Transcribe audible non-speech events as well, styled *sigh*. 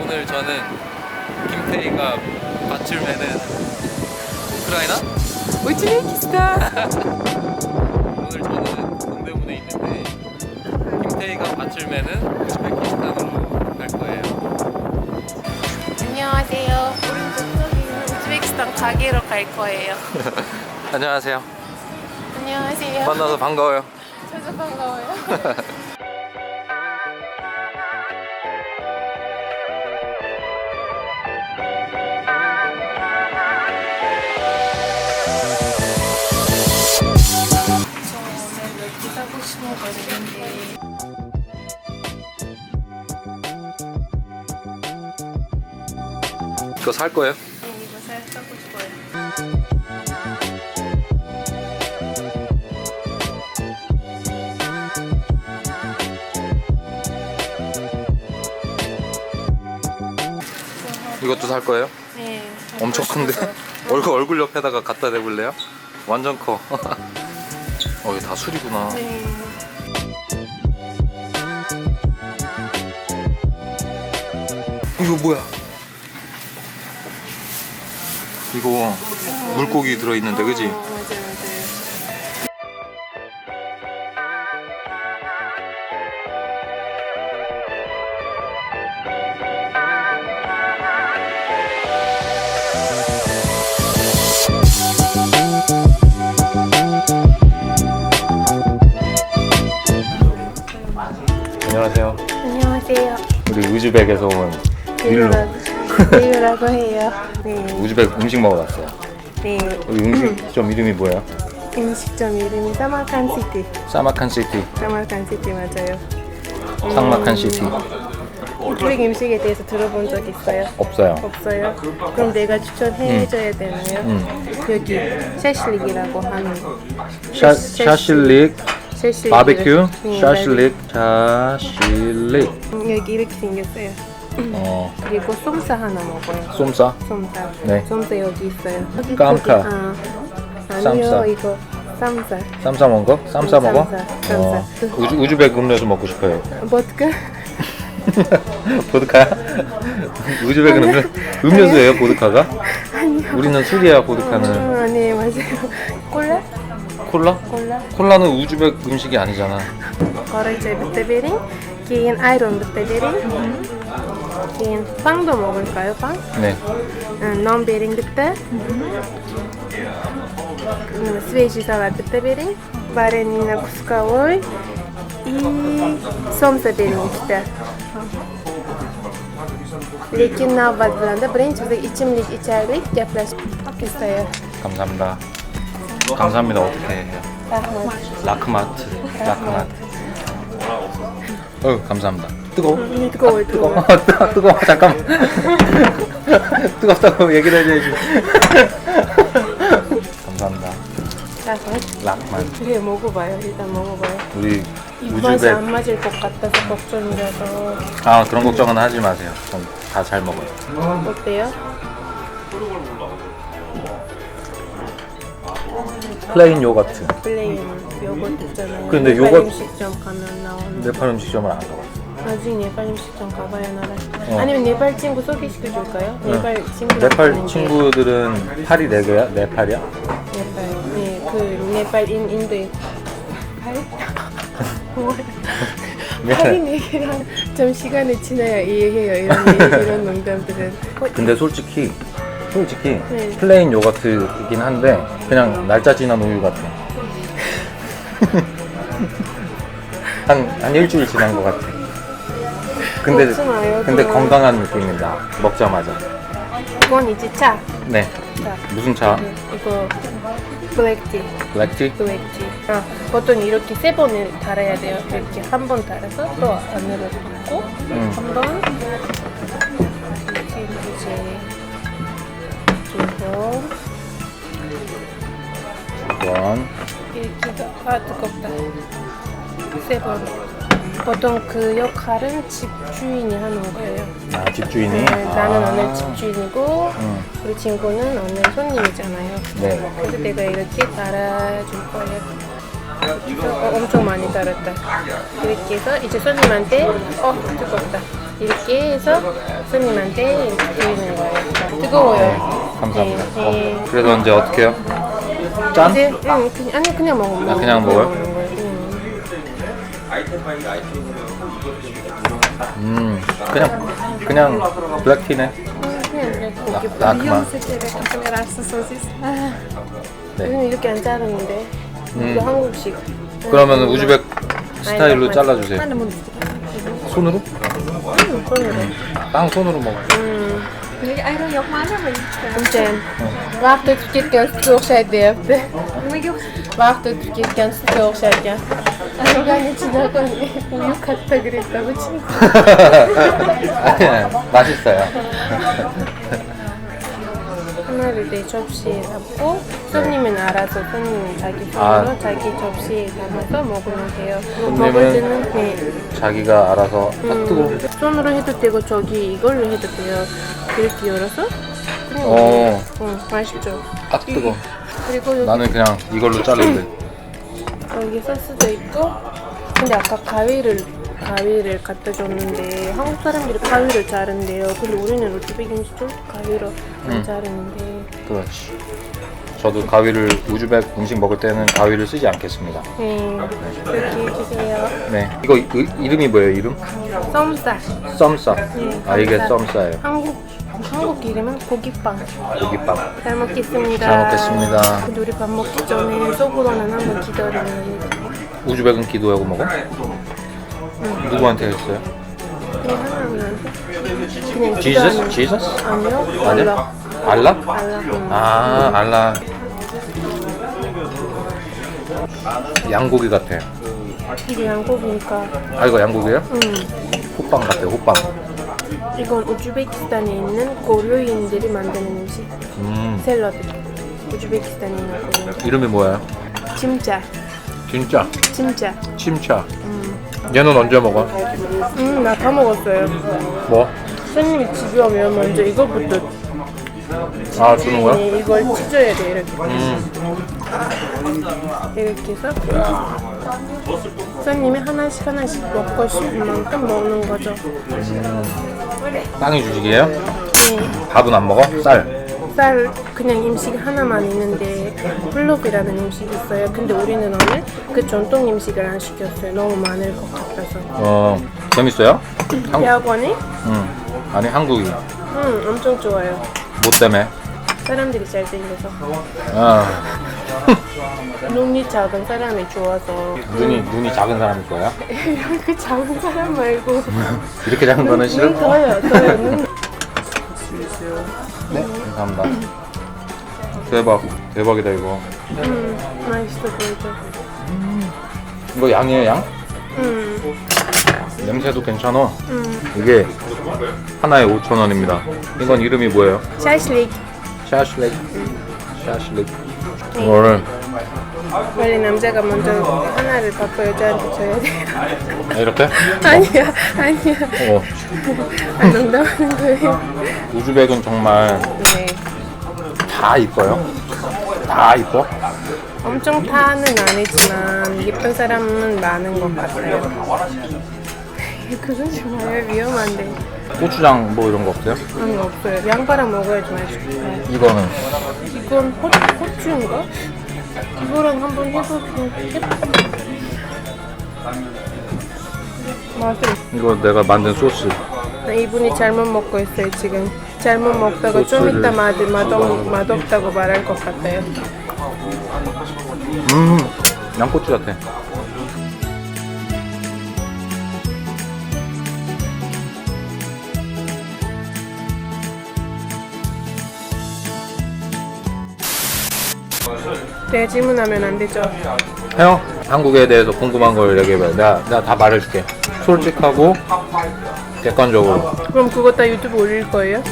오늘 저는 김태희가 밭을 매는 우크라이나? 우즈베키스탄 *laughs* 오늘 저는 동대문에 있는데 김태희가 밭을 매는 우즈베키스탄으로 갈 거예요. 안녕하세요 저쪽에 있는 우즈베키스탄 가게로 갈 거예요 *laughs* 안녕하세요. 안녕하세요 만나서 반가워요. 저도 반가워요 저 오늘 럭키 사고 싶어가지고 이거 살 거예요? 이것도 살 거예요? 네 엄청 큰데? 얼굴 얼굴 옆에다가 갖다 대볼래요? 완전 커. *laughs* 어, 이게 다 술이구나. 네. 이거 뭐야? 이거 물고기 들어있는데, 그지? 안녕하세요. 안녕하세요 우리 우즈벡에서 온 윌로. 리유라고 해요 네, 우즈벡 음식 먹으러 왔어요. 네. 우리 음식점 이름이 뭐예요? 음식점 이름이 사마칸 시티 사마칸 시티. 사마칸 시티 맞아요 상마칸 시티. 우즈벡 음식에 대해서 들어본 적 있어요? 없어요. 없어요? 그럼 내가 추천해줘야 되나요? 음. 여기 샤실릭이라고 하는 샤, 샤실릭, 샤실릭 바베큐, 네, 샤실릭, 샤실릭. 음, 여기 이렇게 생겼어요 어, 그리고 솜사 하나 먹어요 쏨싸. 솜사 네. 솜사 여기 있어요 여기 깜카. 아, 쌈싸. 아니요 이거 쌈사 쌈싸 먹어? 쌈싸 먹어? 쌈싸, 어, 쌈싸. 우즈, 우즈벡 음료수 먹고 싶어요. 보드카 *laughs* 보드카야? 우즈벡은 음료, 음료수예요, 보드카가? 우리는 술이야, 보드카는. 음, 아니 맞아요 *laughs* 콜라? 콜라? 콜라. 콜라는 우즈벡 음식이 아니잖아. 거를 이제 멧돼비링, 긴 아이론 멧돼비링, 긴 빵도 먹을까요 빵? 네. 음, 응, 넘비링 그때. 음, 스웨지 사와 멧돼비링, 바레니나 쿠스카오이, 이 솜세비링 그때. Lekin navbat bilanda birinchi 감사합니다. 감사합니다. 어떻게 해요? 라크마트. 라크마트. 어, 감사합니다. 뜨거워? 뜨거워, 뜨거워. 뜨거워, 뜨거워, 잠깐만. *laughs* 뜨겁다고 얘기를 해줘야지. 감사합니다. 라크만. 그래 먹어봐요. 일단 먹어봐요. 우리 입맛이. 안 맞을 것 같아서 걱정이라서 아, 그런 걱정은 하지 마세요. 전 다 잘 먹어요. 어때요? 플레인 요거트. 플레인 요거트 있잖아요. 근데 네팔 요거- 음식점 가면 나오는. 네팔 음식점을 안 가봤어. 나중에 네팔 음식점 가봐야 나라. 어. 아니면 네팔 친구 소개시켜 줄까요? 응. 네팔 친구. 네팔 친구들은 팔이 네 개야? 네팔이야? 네팔. 네, 그 네팔 인 인도에 팔? 뭐야? *laughs* 팔이 네 개랑 좀 시간이 지나야 이해해요. 이런 얘기, 이런 농담들은. 어, 근데 솔직히 솔직히 네. 플레인 요거트이긴 한데 그냥 날짜 지난 우유 같아. *laughs* 한, 한 일주일 지난 것 같아. 근데 먹지 마요, 근데 그럼. 건강한 느낌입니다. 먹자마자. 이건 이제 차. 네. 차. 무슨 차? 네, 이거 블랙티. 블랙티? 블랙티. 아, 보통 이렇게 세 번을 달아야 돼요. 이렇게 한 번 달아서 또 안으로 붓고 응. 한 번. 이렇게 이제 두 번. 더- 아 뜨겁다. 세 번. 보통 그 역할은 집주인이 하는 거예요. 아 집주인이? 네, 나는 아. 오늘 집주인이고 응. 우리 친구는 오늘 손님이잖아요. 네. 그래서 내가 이렇게 달아줄 거예요. 어, 엄청 많이 달았다. 이렇게 해서 이제 손님한테 어 뜨겁다. 이렇게 해서 손님한테 이렇게 드리는 거예요. 뜨거워요. 감사합니다. 네, 네. 어, 그래서 이제 어떻게 해요? 짠? 이제 응, 그냥, 아니 그냥 먹어. 아, 그냥 먹어요? 먹는 거예요. 응. 음 그냥 그냥 블랙티네. 응, 그냥 나, 고기 나 그만. 네. 우리는 이렇게 안 자르는데 음. 이거 한국식. 그러면 우즈벡 스타일로 잘라주세요. 손으로? 응, 손으로. 땅 손으로 먹어. 음. ayron yoqmadimi unchayam vaqt o'tib ketgan sutga o'xshaydi deyapti nimaga vaqt o'tib ketgan sutga o'xsharkan Uyu katta gretta, почему? Значит, я. 하나를 내 접시에 담고 손님은 알아서 손님 자기 손으로 아. 자기 접시에 담아서 먹으면 돼요. 먹을 때는 네. 자기가 알아서 딱 뜨고. 음, 손으로 해도 되고 저기 이걸로 해도 돼요. 이렇게 열어서 그냥 어, 응, 맛있죠. 딱 뜨거. 그리고 여기, 나는 그냥 이걸로 자를래. 여기 소스도 있고 근데 아까 가위를 가위를 갖다 줬는데 한국 사람들이 가위를 자른대요. 근데 우리는 우즈베키인지도 가위로 안 음. 자르는데 그렇지. 저도 가위를 우즈벡 음식 먹을 때는 가위를 쓰지 않겠습니다. 네 이렇게 주세요. 네. 이거 이, 이름이 뭐예요? 이름? 썸쌀. 썸싸. 네, 아 이게. 썸싸예요. 한국 한국 이름은 고기빵. 고기빵. 잘 먹겠습니다. 잘 먹겠습니다. 근데 우리 밥 먹기 전에 속으로는 한번 기다리는 우즈벡은 기도하고 먹어? 누구한테 했어요? 그냥 지저스? 지저스? 아니요? 알라 알라? 알라 응. 아 알라. 양고기 같아. 이게 양고기니까 아 이거 양고기예요? 음. 호빵 같아요. 호빵. 이건 우즈베키스탄에 있는 고려인들이 만드는 음식 음. 샐러드 우즈베키스탄에 있는 고려 이름이 뭐예요? 침자 진짜. 침자 침차. 얘는 언제 먹어? 음 나 다 먹었어요 뭐? 손님이 집에 오면 먼저 이거부터 아 주는 거야? 네, 이걸 찢어야 돼 이렇게 음. 이렇게 해서 손님이 하나씩 하나씩 먹고 싶은 만큼 먹는 거죠 빵이 주식이에요? 네. 밥은 안 먹어? 쌀. 쌀 그냥 음식 하나만 있는데 플로비라는 음식이 있어요. 근데 우리는 오늘 그 전통 음식을 안 시켰어요. 너무 많을 것 같아서. 어 재밌어요? 한국. 대학원에 응. 아니 한국이. 음 엄청 좋아요. 뭐 때문에? 사람들이 잘생겨서 아 *laughs* 눈이 작은 사람이 좋아서 눈이 눈이 작은 사람이 좋아요? *laughs* 그 작은 사람 말고 *laughs* 이렇게 작은 거는 싫어? 눈 더요 더요 눈. 네. 감사합니다. 대박 대박이다 이거. 음 맛있어 보이죠. 이거 양이에요 양? 음 냄새도 괜찮아. 음. 이게 하나에 5천 원입니다. 이건 이름이 뭐예요? 샤슬릭 샤슐렉. 샤슐렉. 이거를 원래 남자가 먼저 하나를 받고 여자한테 줘야 돼요. 이렇게? *laughs* 아니야 아니야 어. 아, 농담하는 거예요. 우즈벡은 정말 네. 다 이뻐요. 다 이뻐. 엄청 타는 아니지만 예쁜 사람은 많은 것 같아요. *laughs* 그건 정말 위험한데 고추장 뭐 이런 거 없어요? 아니 없어요. 양파랑 먹어야지 맛있어요. 이거는 이건 호, 호주인가? 이거랑 한번 해보고 맛있어. 이거 내가 만든 소스. 이분이 잘못 먹고 있어요 지금. 잘못 먹다가 좀 이따 맛, 맛없, 맛없다고 말할 것 같아요. 음, 양꼬치 같아. 내가 질문하면 안 되죠. 해요? 한국에 대해서 궁금한 걸 얘기해봐요. 내가, 내가 다 말해줄게. 솔직하고 객관적으로. 그럼 그거 다 유튜브 올릴 거예요?